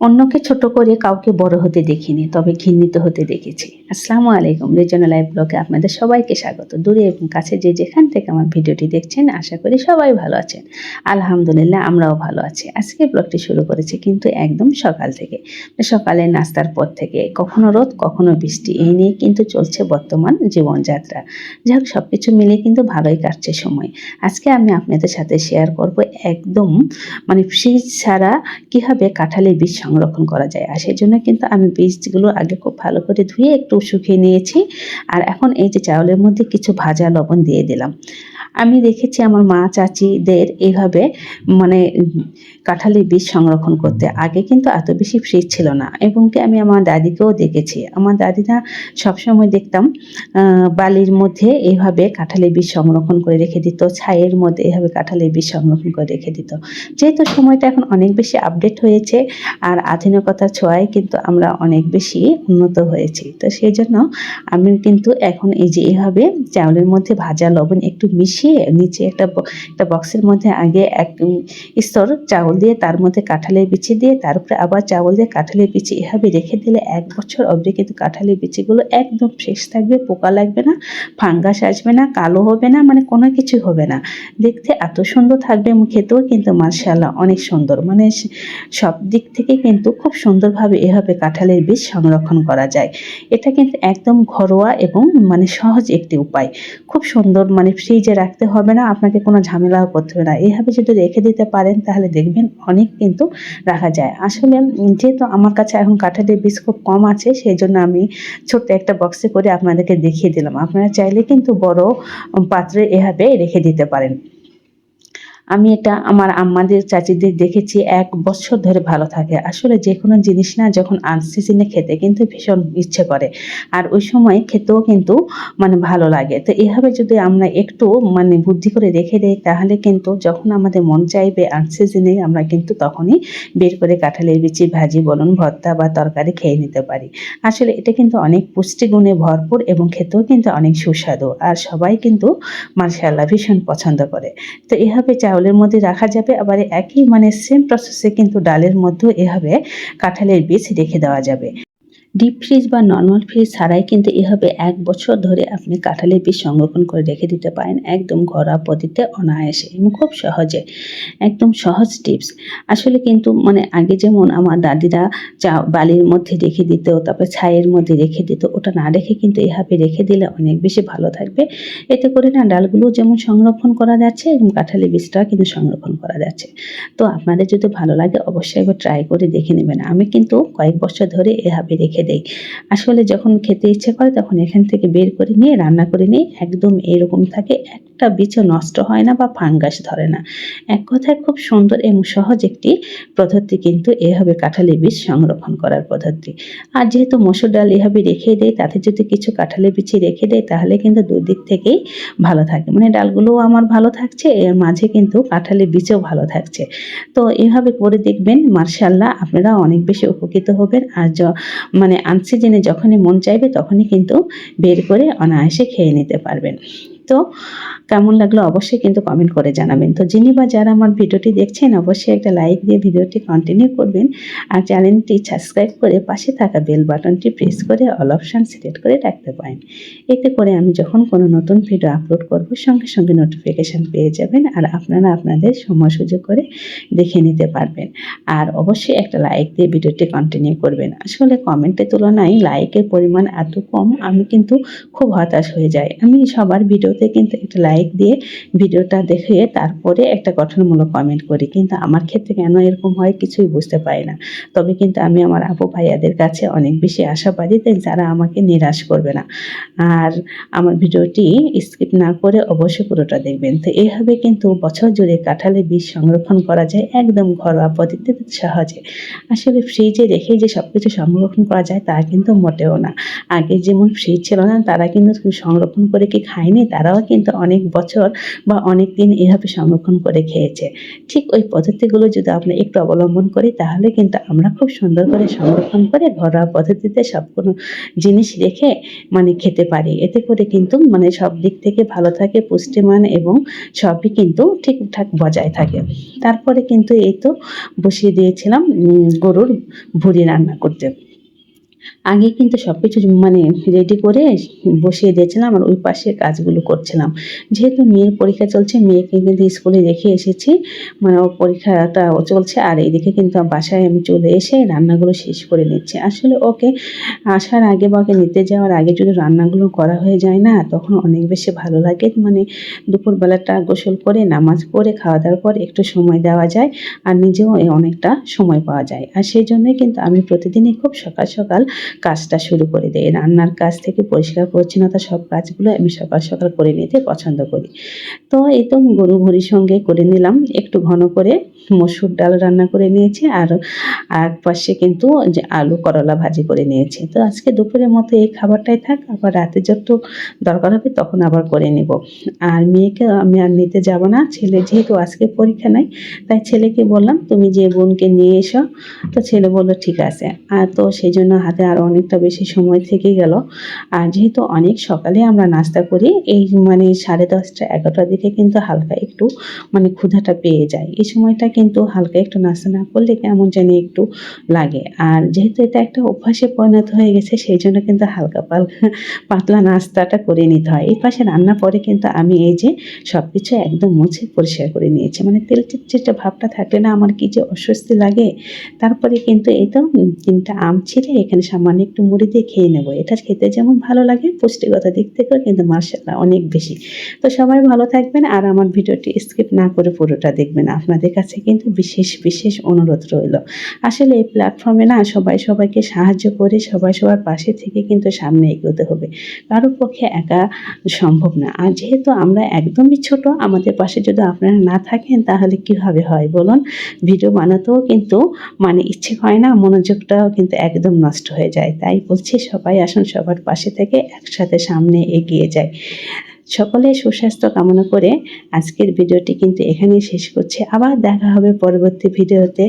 অন্যকে ছোট করে কাউকে বড় হতে দেখিনি, তবে ঘৃণিত হতে দেখেছি। আসসালামু আলাইকুম রিজনাল লাইভ ব্লগে আপনাদের সবাইকে স্বাগত। দূরে এবং কাছে যে যেখান থেকে আমার ভিডিওটি দেখছেন, আশা করি সবাই ভালো আছেন। আলহামদুলিল্লাহ, আমরাও ভালো আছি। আজকে ব্লগটি শুরু করেছি কিন্তু একদম সকাল থেকে। সকালে নাস্তার পর থেকে কখনো রোদ, কখনো বৃষ্টি, এই নিয়ে কিন্তু চলছে বর্তমান জীবনযাত্রা। যাই হোক সব কিছু মিলে কিন্তু ভালোই কাটছে সময়। আজকে আমি আপনাদের সাথে শেয়ার করব একদম মানে ফ্রিজ ছাড়া কীভাবে কাঁঠালের বীজ সংরক্ষণ করা যায়। আর সেই জন্য কিন্তু আমি বীজগুলো আগে খুব ভালো করে ধুয়ে একটু শুকিয়ে নিয়েছি। আর এখন এই যে চাউলের মধ্যে কিছু ভাজা লবণ দিয়ে দিলাম। আমি দেখেছি আমার মা চাচিদের এইভাবে মানে কাঁঠালের বীজ সংরক্ষণ করতে। আগে কিন্তু এত বেশি ফ্রিজ ছিল না। এবং কি আমি আমার দাদিকেও দেখেছি। আমার দাদিরা সবসময় দেখতাম বালির মধ্যে এইভাবে কাঁঠালের বীজ সংরক্ষণ করে রেখে দিত, ছাইয়ের মধ্যে এইভাবে কাঁঠালের বীজ সংরক্ষণ করে রেখে দিত। যেহেতু সময়টা এখন অনেক বেশি আপডেট হয়েছে, আর আধুনিকতার ছোঁয়ায় কিন্তু আমরা অনেক বেশি উন্নত হয়েছি। তো সেই জন্য আমি কিন্তু এখন এই যে এইভাবে চাউলের মধ্যে ভাজা লবণ একটু মিশিয়ে নিচে একটা একটা বক্সের মধ্যে আগে এক স্তর চাউল দিয়ে তার মধ্যে কাঁঠালের বিচি দিয়ে তারপরে আবার চাউল দিয়ে কাঁঠালের বিচি এভাবে রেখে দিলে এক বছর অবধি কিন্তু কাঁঠালের বিচিগুলো একদম ফ্রেশ থাকবে, পোকা লাগবে না, ফাঙ্গাস আসবে না, কালো হবে না মানে কোনো কিছু হবে না। দেখতে এত সুন্দর থাকবে খেতেও কিন্তু মার্শাল্লাহ অনেক সুন্দর। মানে সব দিক থেকে কিন্তু খুব সুন্দরভাবে এভাবে কাঁঠালের বীজ সংরক্ষণ করা যায়। এটা কিন্তু একদম ঘরোয়া এবং মানে সহজ একটি উপায়। খুব সুন্দর মানে ফ্রিজে রাখতে হবে না, আপনাকে কোনো ঝামেলাও করতে হবে না। এভাবে যদি রেখে দিতে পারেন, তাহলে দেখবেন অনেক কিন্তু রাখা যায়। আসলে যেহেতু আমার কাছে এখন কাঁঠালের বীজ খুব কম আছে, সেই জন্য আমি ছোট্ট একটা বক্সে করে আপনাদেরকে দেখিয়ে দিলাম। আপনারা চাইলে কিন্তু বড় পাত্রে এভাবে রেখে দিতে পারেন। আমি এটা আমার আম্মাদের, চাচিদের দেখেছি এক বছর ধরে ভালো থাকে। আসলে যে কোনো জিনিস না যখন আনসিজনে খেতে কিন্তু ভীষণ ইচ্ছে করে। আর ওই সময় খেতেও কিন্তু মানে ভালো লাগে। তো এভাবে যদি আমরা একটু মানে বুদ্ধি করে রেখে দেই, তাহলে কিন্তু যখন আমাদের মন চাইবে আনসিজনে আমরা কিন্তু তখনই বের করে কাঁঠালের বিচি, ভাজি বলুন, ভর্তা বা তরকারি খেয়ে নিতে পারি। আসলে এটা কিন্তু অনেক পুষ্টিগুণে ভরপুর এবং খেতেও কিন্তু অনেক সুস্বাদু। আর সবাই কিন্তু মার্শাল্লাহ ভীষণ পছন্দ করে। তো এভাবে চাউলের মধ্যে রাখা যাবে। আবার একই মানে সেম প্রসেসে কিন্তু ডালের মধ্যে এভাবে কাঁঠালের বীজ রেখে দেওয়া যাবে। ডিপ ফ্রিজ বা নর্মাল ফ্রিজ ছাড়াই কিন্তু এভাবে এক বছর ধরে আপনি কাঁঠালের বীজ সংরক্ষণ করে রেখে দিতে পারেন একদম ঘরোয়া পদ্ধতিতে অনায়াসে এবং খুব সহজে। একদম সহজ টিপস আসলে কিন্তু মানে আগে যেমন আমার দাদিরা চা বালির মধ্যে রেখে দিত, তারপর ছাইয়ের মধ্যে রেখে দিত, ওটা না রেখে কিন্তু এভাবে রেখে দিলে অনেক বেশি ভালো থাকবে। এতে করে না ডালগুলো যেমন সংরক্ষণ করা যাচ্ছে এবং কাঁঠালের বীজটাও কিন্তু সংরক্ষণ করা যাচ্ছে। তো আপনাদের যদি ভালো লাগে অবশ্যই একবার ট্রাই করে দেখে নেবেন। আমি কিন্তু কয়েক বছর ধরে এভাবে রেখে দেই। আসলে যখন খেতে ইচ্ছে করে তখন এখান থেকে বের করে নিয়ে রান্না করে নিয়ে একদম এরকম থাকে একটা বীজও নষ্ট হয় না বা ফাঙ্গাস ধরে না। এক কথায় খুব সুন্দর এবং সহজ একটি পদ্ধতি কিন্তু এভাবে কাঁঠালের বীজ সংরক্ষণ করার পদ্ধতি। আর যেহেতু মসুর ডাল এভাবে রেখে দেয়, তাতে যদি কিছু কাঁঠালের বিচি রেখে দেয়, তাহলে কিন্তু দুদিক থেকেই ভালো থাকে। মানে ডালগুলোও আমার ভালো থাকছে, এর মাঝে কিন্তু কাঁঠালের বীজও ভালো থাকছে। তো এভাবে করে দেখবেন মার্শাল্লাহ আপনারা অনেক বেশি উপকৃত হবেন। আর মানে আনসিজনে যখনই মন চাইবে, তখনই কিন্তু বের করে অনায়াসে খেয়ে নিতে পারবেন। তো কেমন লাগল অবশ্যই কিন্তু কমেন্ট করে জানাবেন। তো যিনি বা যারা আমার ভিডিওটি দেখছেন, অবশ্যই একটা লাইক দিয়ে ভিডিওটি কন্টিনিউ করবেন আর চ্যানেলটি সাবস্ক্রাইব করে পাশে থাকা বেল বাটনটি প্রেস করে অল অপশান সিলেক্ট করে রাখতে পারেন। এতে করে আমি যখন কোনো নতুন ভিডিও আপলোড করব, সঙ্গে সঙ্গে নোটিফিকেশান পেয়ে যাবেন আর আপনারা আপনাদের সময় সুযোগ করে দেখে নিতে পারবেন। আর অবশ্যই একটা লাইক দিয়ে ভিডিওটি কন্টিনিউ করবেন। আসলে কমেন্টের তুলনায় লাইকের পরিমাণ এত কম, আমি কিন্তু খুব হতাশ হয়ে যাই। আমি সবার ভিডিওতে কিন্তু একটা লাইক দিয়ে ভিডিওটা দেখে তারপরে একটা গঠনমূলক কমেন্ট করি। কিন্তু আমার ক্ষেত্রে কেন এরকম হয় কিছুই বুঝতে পারি না। তবে কিন্তু আমি আমার আপু ভাইয়াদের কাছে অনেক বেশি আশাবাদী যে যারা আমাকে নিরাশ করবে না। আর আমার ভিডিওটি স্কিপ না করে অবশ্যই পুরোটা দেখবেন। তো এইভাবে কিন্তু বছর জুড়ে কাঁঠালের বীজ সংরক্ষণ করা যায় একদম ঘরোয়া পদ্ধতিতে সহজে। আসলে ফ্রিজে রেখে যে সব কিছু সংরক্ষণ করা যায় তা কিন্তু মোটেও না। আগে যেমন ফ্রিজ ছিল না, তারা কিন্তু সংরক্ষণ করে কি খায়নি? তারা তারাও কিন্তু অনেক বছর বা অনেক দিন এভাবে সংরক্ষণ করে খেয়েছে। ঠিক ওই পদ্ধতিগুলো যদি আমরা একটু অবলম্বন করি, তাহলে কিন্তু আমরা খুব সুন্দর করে সংরক্ষণ করে ঘরোয়া পদ্ধতিতে সব কোনো জিনিস রেখে মানে খেতে পারি। এতে করে কিন্তু মানে সব দিক থেকে ভালো থাকে, পুষ্টিমান এবং সবই কিন্তু ঠিকঠাক বজায় থাকে। তারপরে কিন্তু এই তো বসিয়ে দিয়েছিলাম গরুর ভুড়ি রান্না করতে। আগে কিন্তু সব কিছু মানে রেডি করে বসিয়ে দিয়েছিলাম আর ওই পাশে কাজগুলো করছিলাম। যেহেতু মেয়ের পরীক্ষা চলছে, মেয়েকে কিন্তু স্কুলে রেখে এসেছি। মানে ওর পরীক্ষাটা চলছে আর এইদিকে কিন্তু বাসায় আমি চলে এসে রান্নাগুলো শেষ করে নিচ্ছি। আসলে ওকে আসার আগে বা ওকে নিতে যাওয়ার আগে যদি রান্নাগুলো করা হয়ে যায় না, তখন অনেক বেশি ভালো লাগে। মানে দুপুরবেলাটা গোসল করে, নামাজ পড়ে খাওয়া দাওয়ার পর একটু সময় দেওয়া যায় আর নিজেও অনেকটা সময় পাওয়া যায়। আর সেই জন্যই কিন্তু আমি প্রতিদিনই খুব সকাল সকাল কাজটা শুরু করে দিই রান্নার কাজ থেকে পরিষ্কার পরিচ্ছন্নতা সব কাজগুলো আমি সকাল সকাল করে নিতে পছন্দ করি। তো এই তো গরু ভুড়ির সঙ্গে করে নিলাম। একটু ঘন করে মসুর ডাল রান্না করে নিয়েছি আর আর পাশে কিন্তু যে আলু করলা ভাজি করে নিয়েছি। তো আজকে দুপুরের মতো এই খাবারটাই থাক, আবার রাতে যত দরকার হবে তখন আবার করে নিব। আর মেয়েকে আমি আর নিতে যাব না, ছেলে যেহেতু আজকে পরীক্ষা নাই, তাই ছেলেকে বললাম, তুমি যে বোনকে নিয়ে এসো। তো ছেলে বলল, ঠিক আছে। আর তো সেই জন্য হাতে আর অনেকটা বেশি সময় থেকে গেল। আর যেহেতু অনেক সকালে আমরা নাস্তা করি, এই মানে সাড়ে দশটা, এগারোটার দিকে কিন্তু হালকা একটু মানে ক্ষুধাটা পেয়ে যায়। এই সময়টা কিন্তু হালকা একটু নাস্তা না করলে কেমন জানি একটু লাগে। আর যেহেতু এটা একটা অভ্যাসে পরিণত হয়ে গেছে, সেই জন্য কিন্তু হালকা পালকা পাতলা নাস্তাটা করে নিতে হয়। এই পাশে রান্না পরে কিন্তু আমি এই যে সব কিছু একদম মুছে পরিষ্কার করে নিয়েছি। মানে তেল চিটচিটে ভাবটা থাকলে না আমার কি যে অস্বস্তি লাগে। তারপরে কিন্তু এই তো তিনটা আম ছিঁড়ে এখানে সামান্য একটু মুড়ি দিয়ে খেয়ে নেব। এটা খেতে যেমন ভালো লাগে, পুষ্টিগত দিক থেকেও কিন্তু মার্শাল্লাহ অনেক বেশি। তো সবাই ভালো থাকবেন আর আমার ভিডিওটি স্কিপ না করে পুরোটা দেখবেন। আপনাদের কাছে কিন্তু বিশেষ বিশেষ অনুরোধ রইল। আসলে এই প্ল্যাটফর্মে না সবাই সবাইকে সাহায্য করে সবাই সবার পাশে থেকে কিন্তু সামনে এগোতে হবে। কারোর পক্ষে একা সম্ভব না। আর যেহেতু আমরা একদমই ছোট, আমাদের পাশে যদি আপনারা না থাকেন তাহলে কীভাবে হয় বলুন? ভিডিও বানাতেও কিন্তু মানে ইচ্ছে হয় না, মনোযোগটাও কিন্তু একদম নষ্ট হয়ে যায়। তাই বলছি, সবাই আসুন সবার পাশে থেকে একসাথে সামনে এগিয়ে যায় সকলে সুস্বাস্থ্য কামনা করে আজকের ভিডিওটি কিন্তু এখানে শেষ করছে। আবার দেখা হবে পরবর্তী ভিডিওতে।